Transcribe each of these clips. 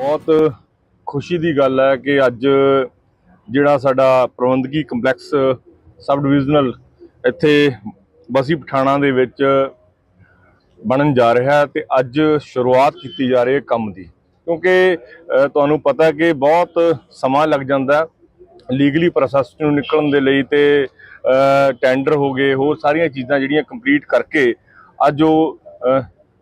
ਬਹੁਤ ਖੁਸ਼ੀ ਦੀ ਗੱਲ ਹੈ ਕਿ ਅੱਜ ਜਿਹੜਾ ਸਾਡਾ ਪ੍ਰਬੰਧਕੀ ਕੰਪਲੈਕਸ ਸਬ ਡਿਵੀਜ਼ਨਲ ਇੱਥੇ ਬਸੀ ਪਠਾਣਾ ਦੇ ਵਿੱਚ ਬਣਨ ਜਾ ਰਿਹਾ ਹੈ ਤੇ ਅੱਜ ਸ਼ੁਰੂਆਤ ਕੀਤੀ ਜਾ ਰਹੀ ਹੈ ਕੰਮ ਦੀ। ਕਿਉਂਕਿ ਤੁਹਾਨੂੰ ਪਤਾ ਕਿ ਬਹੁਤ ਸਮਾਂ ਲੱਗ ਜਾਂਦਾ ਲੀਗਲੀ ਪ੍ਰੋਸੈਸ ਨੂੰ ਨਿਕਲਣ ਦੇ ਲਈ ਤੇ ਟੈਂਡਰ ਹੋ ਗਏ, ਹੋਰ ਸਾਰੀਆਂ ਚੀਜ਼ਾਂ ਜਿਹੜੀਆਂ ਕੰਪਲੀਟ ਕਰਕੇ ਅੱਜ ਉਹ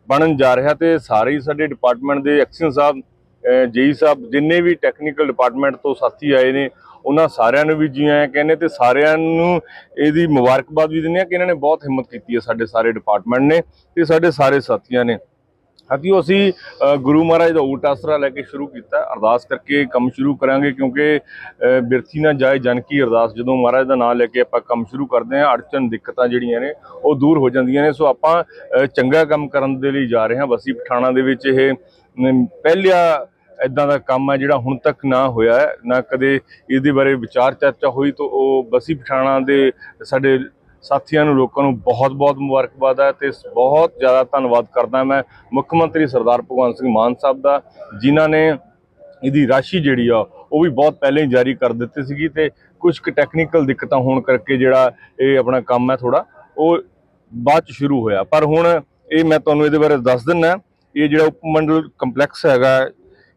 ਬਣਨ ਜਾ ਰਿਹਾ ਤੇ ਸਾਰੇ ਹੀ ਸਾਡੇ ਡਿਪਾਰਟਮੈਂਟ ਦੇ ਐਕਸ਼ਨ ਸਾਹਿਬ ਜੇਈ ਸਾਹਿਬ ਜਿੰਨੇ ਵੀ ਟੈਕਨੀਕਲ ਡਿਪਾਰਟਮੈਂਟ ਤੋਂ ਸਾਥੀ ਆਏ ਨੇ, ਉਹਨਾਂ ਸਾਰਿਆਂ ਨੂੰ ਵੀ ਜੀ ਆਇਆਂ ਕਹਿੰਦੇ ਤੇ ਸਾਰਿਆਂ ਨੂੰ ਇਹਦੀ ਮੁਬਾਰਕਬਾਦ ਵੀ ਦਿੰਦੇ ਆ ਕਿ ਇਹਨਾਂ ਨੇ ਬਹੁਤ ਹਿੰਮਤ ਕੀਤੀ ਹੈ ਸਾਡੇ ਸਾਰੇ ਡਿਪਾਰਟਮੈਂਟ ਨੇ ਤੇ ਸਾਡੇ ਸਾਰੇ ਸਾਥੀਆਂ ਨੇ। ਹਾਥੀਓ ਅਸੀਂ ਗੁਰੂ ਮਹਾਰਾਜ ਦਾ ਊਟ ਆਸਰਾ ਲੈ ਕੇ ਸ਼ੁਰੂ ਕੀਤਾ। ਅਰਦਾਸ ਕਰਕੇ ਕੰਮ ਸ਼ੁਰੂ ਕਰਾਂਗੇ ਕਿਉਂਕਿ ਅ, ਬਿਰਥੀ ਨਾ ਜਾਏ ਜਨ ਕੀ ਅਰਦਾਸ। ਜਦੋਂ ਮਹਾਰਾਜ ਦਾ ਨਾਮ ਲੈ ਕੇ ਆਪਾਂ ਕੰਮ ਸ਼ੁਰੂ ਕਰਦੇ ਹਾਂ ਅੜਚਨ ਦਿੱਕਤਾਂ ਜਿਹੜੀਆਂ ਨੇ ਉਹ ਦੂਰ ਹੋ ਜਾਂਦੀਆਂ ਨੇ। ਸੋ ਆਪਾਂ ਚੰਗਾ ਕੰਮ ਕਰਨ ਦੇ ਲਈ ਜਾ ਰਹੇ ਹਾਂ। ਬਸੀ ਪਠਾਣਾ ਦੇ ਵਿੱਚ ਇਹ ਅਮ, ਪਹਿਲਾ ਇਦਾਂ ਦਾ ਕੰਮ ਹੈ ਜਿਹੜਾ ਹੁਣ ਤੱਕ ਨਾ ਹੋਇਆ ਹੈ। ਨਾ ਕਦੇ ਇਹਦੇ ਬਾਰੇ ਵਿਚਾਰ ਚਰਚਾ ਹੋਈ ਤਾਂ ਉਹ ਬਸੀ ਪਠਾਣਾ ਦੇ ਸਾਡੇ ਸਾਥੀਆਂ ਨੂੰ, ਲੋਕਾਂ ਨੂੰ ਬਹੁਤ-ਬਹੁਤ ਮੁਬਾਰਕਬਾਦ ਹੈ ਤੇ ਬਹੁਤ ਜ਼ਿਆਦਾ ਧੰਨਵਾਦ ਕਰਦਾ ਮੈਂ ਮੁੱਖ ਮੰਤਰੀ ਸਰਦਾਰ ਭਗਵੰਤ ਸਿੰਘ ਮਾਨ ਸਾਹਿਬ ਦਾ, ਜਿਨ੍ਹਾਂ ਨੇ ਇਹਦੀ ਰਾਸ਼ੀ ਜਿਹੜੀ ਆ, ਉਹ ਵੀ ਬਹੁਤ ਪਹਿਲਾਂ ਹੀ ਜਾਰੀ ਕਰ ਦਿੱਤੀ ਸੀਗੀ ਤੇ ਕੁਝ ਕੁ ਟੈਕਨੀਕਲ ਦਿੱਕਤਾਂ ਹੋਣ ਕਰਕੇ ਜਿਹੜਾ ਇਹ ਆਪਣਾ ਕੰਮ ਹੈ ਥੋੜਾ ਉਹ ਬਾਅਦ ਚ ਸ਼ੁਰੂ ਹੋਇਆ। ਪਰ ਹੁਣ ਇਹ ਮੈਂ ਤੁਹਾਨੂੰ ਇਹਦੇ ਬਾਰੇ ਦੱਸ ਦਿੰਨਾ ਇਹ ਜਿਹੜਾ ਉਪਮੰਡਲ ਕੰਪਲੈਕਸ ਹੈਗਾ,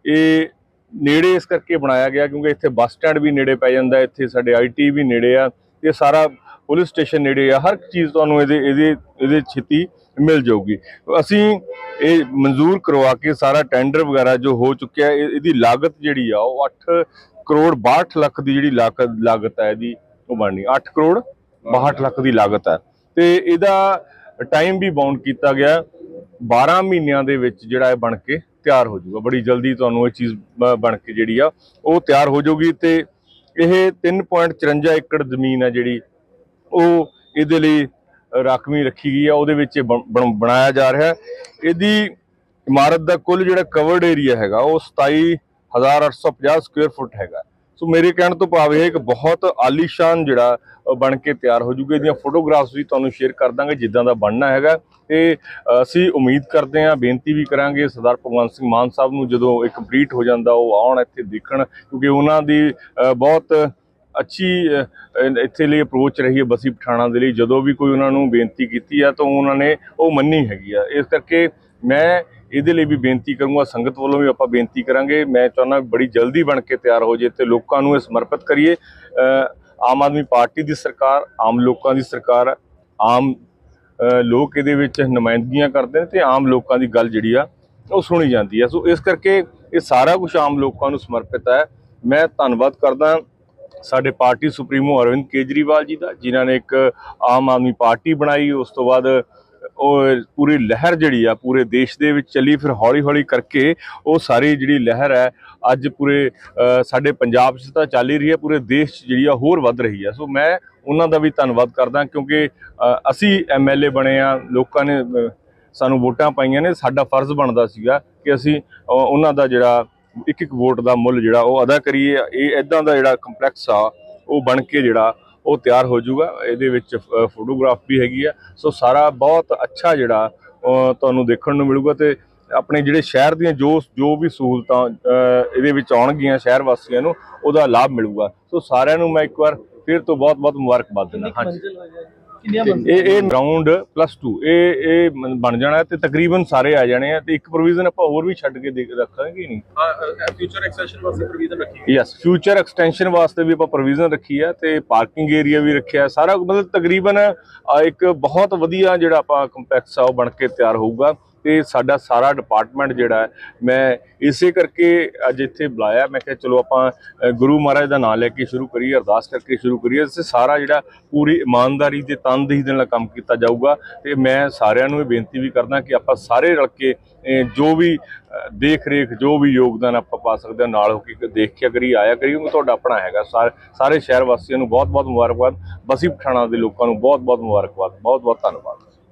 ਇਹ ਨੇੜੇ ਇਸ ਕਰਕੇ ਬਣਾਇਆ ਗਿਆ ਕਿਉਂਕਿ ਇੱਥੇ ਬੱਸ ਸਟੈਂਡ ਵੀ ਨੇੜੇ ਪੈ ਜਾਂਦਾ, ਇੱਥੇ ਸਾਡੇ ਆਈਟੀ ਵੀ ਨੇੜੇ ਆ, ਇਹ ਸਾਰਾ ਪੁਲਿਸ ਸਟੇਸ਼ਨ ਨੇੜੇ ਆ, ਹਰ ਇੱਕ ਚੀਜ਼ ਤੁਹਾਨੂੰ ਇਹਦੇ ਇਹਦੇ ਇਹਦੇ ਛੇਤੀ ਮਿਲ ਜਾਊਗੀ। ਅਸੀਂ ਇਹ ਮਨਜ਼ੂਰ ਕਰਵਾ ਕੇ ਸਾਰਾ ਟੈਂਡਰ ਵਗੈਰਾ ਜੋ ਹੋ ਚੁੱਕਿਆ, ਇਹ- ਇਹਦੀ ਲਾਗਤ ਜਿਹੜੀ ਆ, ਉਹ 8 ਕਰੋੜ 62 ਲੱਖ ਦੀ ਜਿਹੜੀ ਲਾਗਤ ਲਾਗਤ ਹੈ ਇਹਦੀ, ਉਹ ਬਣਨੀ 8 ਕਰੋੜ 62 ਲੱਖ ਦੀ ਲਾਗਤ ਹੈ ਤੇ ਇਹਦਾ ਟਾਈਮ ਵੀ ਬਾਉਂਡ ਕੀਤਾ ਗਿਆ 12 ਮਹੀਨਿਆਂ ਦੇ ਵਿੱਚ ਜਿਹੜਾ ਇਹ ਬਣ ਕੇ ਤਿਆਰ ਹੋ ਜਾਊਗਾ। ਬੜੀ ਜਲਦੀ ਤੁਹਾਨੂੰ ਇਹ ਚੀਜ਼ ਬ- ਬਣ ਕੇ ਜਿਹੜੀ ਆ, ਉਹ ਤਿਆਰ ਹੋ ਜਾਊਗੀ ਤੇ ਇਹ 3.54 ਏਕੜ ਜ਼ਮੀਨ ਹੈ ਜਿਹੜੀ ਉਹ ਇਹਦੇ ਲਈ ਰਾਖਵੀਂ ਰੱਖੀ ਗਈ ਆ ਉਹਦੇ ਵਿੱਚ ਇਹ ਬਣ- ਬਣਾਇਆ ਜਾ ਰਿਹਾ ਇਹਦੀ ਇਮਾਰਤ ਦਾ ਕੁੱਲ ਜਿਹੜਾ ਕਵਰਡ ਏਰੀਆ ਹੈਗਾ, ਉਹ 27850 ਸਕੁਅਰ ਫੁੱਟ ਹੈਗਾ। ਸੋ ਮੇਰੇ ਕਹਿਣ ਤੋਂ ਭਾਵ ਇਹ ਇੱਕ ਬਹੁਤ ਆਲੀਸ਼ਾਨ ਜਿਹੜਾ ਬਣ ਕੇ ਤਿਆਰ ਹੋ ਜੂਗਾ। ਇਹਦੀਆਂ ਫੋਟੋਗ੍ਰਾਫਸ ਵੀ ਤੁਹਾਨੂੰ ਸ਼ੇਅਰ ਕਰ ਦਾਂਗੇ, ਜਿੱਦਾਂ ਦਾ ਬਣਨਾ ਹੈਗਾ। ਤੇ ਅਸੀਂ ਉਮੀਦ ਕਰਦੇ ਹਾਂ, ਬੇਨਤੀ ਵੀ ਕਰਾਂਗੇ ਸਰਦਾਰ ਭਗਵੰਤ ਸਿੰਘ ਮਾਨ ਸਾਹਿਬ ਨੂੰ, ਜਦੋਂ ਇਹ ਕੰਪਲੀਟ ਹੋ ਜਾਂਦਾ, ਉਹ ਆਉਣ ਇੱਥੇ ਦੇਖਣ, ਕਿਉਂਕਿ ਉਹਨਾਂ ਦੀ ਬਹੁਤ ਅੱਛੀ ਇੱਥੇ ਲਈ ਅਪਰੋਚ ਰਹੀ ਹੈ ਬਸੀ ਪਠਾਣਾ ਦੇ ਲਈ। ਜਦੋਂ ਵੀ ਕੋਈ ਉਹਨਾਂ ਨੂੰ ਬੇਨਤੀ ਕੀਤੀ ਹੈ ਤਾਂ ਉਹਨਾਂ ਨੇ ਉਹ ਮੰਨੀ ਹੈਗੀ ਆ। ਇਸ ਕਰਕੇ ਮੈਂ ਇਹਦੇ ਲਈ ਵੀ ਬੇਨਤੀ ਕਰੂੰਗਾ, ਸੰਗਤ ਵੱਲੋਂ ਵੀ ਆਪਾਂ ਬੇਨਤੀ ਕਰਾਂਗੇ। ਮੈਂ ਚਾਹੁੰਦਾ ਬੜੀ ਜਲਦੀ ਬਣ ਕੇ ਤਿਆਰ ਹੋ ਜੇ ਤੇ ਲੋਕਾਂ ਨੂੰ ਇਹ ਸਮਰਪਿਤ ਕਰੀਏ। ਆਮ ਆਦਮੀ ਪਾਰਟੀ ਦੀ ਸਰਕਾਰ, ਆਮ ਲੋਕਾਂ ਦੀ ਸਰਕਾਰ ਹੈ। ਆਮ ਲੋਕ ਇਹਦੇ ਵਿੱਚ ਨੁਮਾਇੰਦਗੀਆਂ ਕਰਦੇ ਨੇ ਤੇ ਆਮ ਲੋਕਾਂ ਦੀ ਗੱਲ ਜਿਹੜੀ ਆ, ਉਹ ਸੁਣੀ ਜਾਂਦੀ ਹੈ ਸੋ ਇਸ ਕਰਕੇ ਇਹ ਸਾਰਾ ਕੁਝ ਆਮ ਲੋਕਾਂ ਨੂੰ ਸਮਰਪਿਤ ਹੈ। ਮੈਂ ਧੰਨਵਾਦ ਕਰਦਾ ਸਾਡੇ ਪਾਰਟੀ ਸੁਪਰੀਮੋ ਅਰਵਿੰਦ ਕੇਜਰੀਵਾਲ ਜੀ ਦਾ ਜਿਨ੍ਹਾਂ ਨੇ ਇੱਕ ਆਮ ਆਦਮੀ ਪਾਰਟੀ ਬਣਾਈ। ਉਸ ਤੋਂ ਬਾਅਦ ਉਹ ਪੂਰੀ ਲਹਿਰ ਜਿਹੜੀ ਆ ਪੂਰੇ ਦੇਸ਼ ਦੇ ਵਿੱਚ ਚੱਲੀ ਫਿਰ ਹੌਲੀ ਹੌਲੀ ਕਰਕੇ ਉਹ ਸਾਰੀ ਜਿਹੜੀ ਲਹਿਰ ਹੈ ਅੱਜ ਪੂਰੇ ਸਾਡੇ ਪੰਜਾਬ 'ਚ ਤਾਂ ਚੱਲ ਹੀ ਰਹੀ ਹੈ ਪੂਰੇ ਦੇਸ਼ 'ਚ ਜਿਹੜੀ ਆ ਹੋਰ ਵੱਧ ਰਹੀ ਹੈ ਸੋ ਮੈਂ ਉਹਨਾਂ ਦਾ ਵੀ ਧੰਨਵਾਦ ਕਰਦਾ ਕਿਉਂਕਿ ਅ, ਅਸੀਂ ਐਮਐਲਏ ਬਣੇ ਆ ਲੋਕਾਂ ਨੇ ਸਾਨੂੰ ਵੋਟਾਂ ਪਾਈਆਂ ਨੇ ਸਾਡਾ ਫਰਜ਼ ਬਣਦਾ ਸੀਗਾ ਕਿ ਅਸੀਂ ਉਹਨਾਂ ਦਾ ਜਿਹੜਾ ਇੱਕ ਇੱਕ ਵੋਟ ਦਾ ਮੁੱਲ ਜਿਹੜਾ ਉਹ ਅਦਾ ਕਰੀਏ ਇਹ ਇਦਾਂ ਦਾ ਜਿਹੜਾ ਕੰਪਲੈਕਸ ਆ ਉਹ ਬਣ ਕੇ ਜਿਹੜਾ ਉਹ ਤਿਆਰ ਹੋ ਜਾਊਗਾ। ਇਹਦੇ ਵਿੱਚ ਫੋਟੋਗ੍ਰਾਫ ਵੀ ਹੈਗੀ ਆ। ਸੋ ਸਾਰਾ ਬਹੁਤ ਅੱਛਾ ਜਿਹੜਾ ਤੁਹਾਨੂੰ ਦੇਖਣ ਨੂੰ ਮਿਲੂਗਾ ਤੇ ਆਪਣੇ ਜਿਹੜੇ ਸ਼ਹਿਰ ਦੀਆਂ ਜੋ ਜੋ ਵੀ ਸਹੂਲਤਾਂ ਇਹਦੇ ਵਿੱਚ ਆਉਣਗੀਆਂ ਸ਼ਹਿਰ ਵਾਸੀਆਂ ਨੂੰ ਉਹਦਾ ਲਾਭ ਮਿਲੂਗਾ। ਸੋ ਸਾਰਿਆਂ ਨੂੰ ਮੈਂ ਇੱਕ ਵਾਰ ਫਿਰ ਤੋਂ ਬਹੁਤ ਬਹੁਤ ਮੁਬਾਰਕਬਾਦ ਦਿੰਦਾ। ਹਾਂਜੀ। ਹੋ ਇਹ ਇਹ ਗਰਾਊਂਡ ਪਲੱਸ 2 ਇਹ ਇਹ ਬਣ ਜਾਣਾ ਹੈ ਤੇ ਤਕਰੀਬਨ ਸਾਰੇ ਆ ਜਾਣੇ ਆ ਤੇ ਇੱਕ ਪ੍ਰੋਵੀਜ਼ਨ ਆਪਾਂ ਹੋਰ ਵੀ ਛੱਡ ਕੇ ਦੇਖ ਰੱਖਾਂਗੇ ਨਹੀਂ? ਫਿਊਚਰ ਐਕਸੈਸ਼ਨ ਵਾਸਤੇ ਪ੍ਰੋਵੀਜ਼ਨ ਰੱਖੀ ਯੈਸ ਫਿਊਚਰ ਐਕਸਟੈਂਸ਼ਨ ਵਾਸਤੇ ਵੀ ਆਪਾਂ ਪ੍ਰੋਵੀਜ਼ਨ ਰੱਖੀ ਹੈ ਤੇ ਪਾਰਕਿੰਗ ਏਰੀਆ ਵੀ ਰੱਖਿਆ। ਹੈ। ਸਾਰਾ ਮਤਲਬ ਤਕਰੀਬਨ ਇੱਕ ਬਹੁਤ ਵਧੀਆ ਜਿਹੜਾ ਆਪਾਂ ਕੰਪਲੈਕਸ ਆ ਉਹ ਬਣ ਕੇ ਤਿਆਰ ਹੋਊਗਾ। ਤੇ ਸਾਡਾ ਸਾਰਾ ਡਿਪਾਰਟਮੈਂਟ ਜਿਹੜਾ ਮੈਂ ਇਸੇ ਕਰਕੇ ਅੱਜ ਇੱਥੇ ਬੁਲਾਇਆ। ਮੈਂ ਕਿਹਾ, ਚਲੋ ਆਪਾਂ ਗੁਰੂ ਮਹਾਰਾਜ ਦਾ ਨਾਮ ਲੈ ਕੇ ਸ਼ੁਰੂ ਕਰੀਏ, ਅਰਦਾਸ ਕਰਕੇ ਸ਼ੁਰੂ ਕਰੀਏ। ਤੇ ਸਾਰਾ ਜਿਹੜਾ ਪੂਰੀ ਇਮਾਨਦਾਰੀ ਤੇ ਤਨਦੇਹੀ ਦੇ ਨਾਲ ਕੰਮ ਕੀਤਾ ਜਾਊਗਾ। ਤੇ ਮੈਂ ਸਾਰਿਆਂ ਨੂੰ ਇਹ ਬੇਨਤੀ ਵੀ ਕਰਦਾ ਕਿ ਆਪਾਂ ਸਾਰੇ ਰਲ ਕੇ ਜੋ ਵੀ ਦੇਖ ਰੇਖ ਜੋ ਵੀ ਯੋਗਦਾਨ ਆਪਾਂ ਪਾ ਸਕਦੇ ਹਾਂ, ਨਾਲ ਹੋ ਕੇ ਦੇਖ ਕੇ ਕਰੀ ਆਇਆ ਕਰੀਏ, ਉਹ ਤੁਹਾਡਾ ਆਪਣਾ ਹੈਗਾ। ਸਾਰੇ ਸਾਰੇ ਸ਼ਹਿਰ ਵਾਸੀਆਂ ਨੂੰ ਬਹੁਤ ਬਹੁਤ ਮੁਬਾਰਕਬਾਦ। ਬਸੀ ਪਠਾਣਾ ਦੇ ਲੋਕਾਂ ਨੂੰ ਬਹੁਤ ਬਹੁਤ ਮੁਬਾਰਕਬਾਦ। ਬਹੁਤ ਬਹੁਤ ਧੰਨਵਾਦ।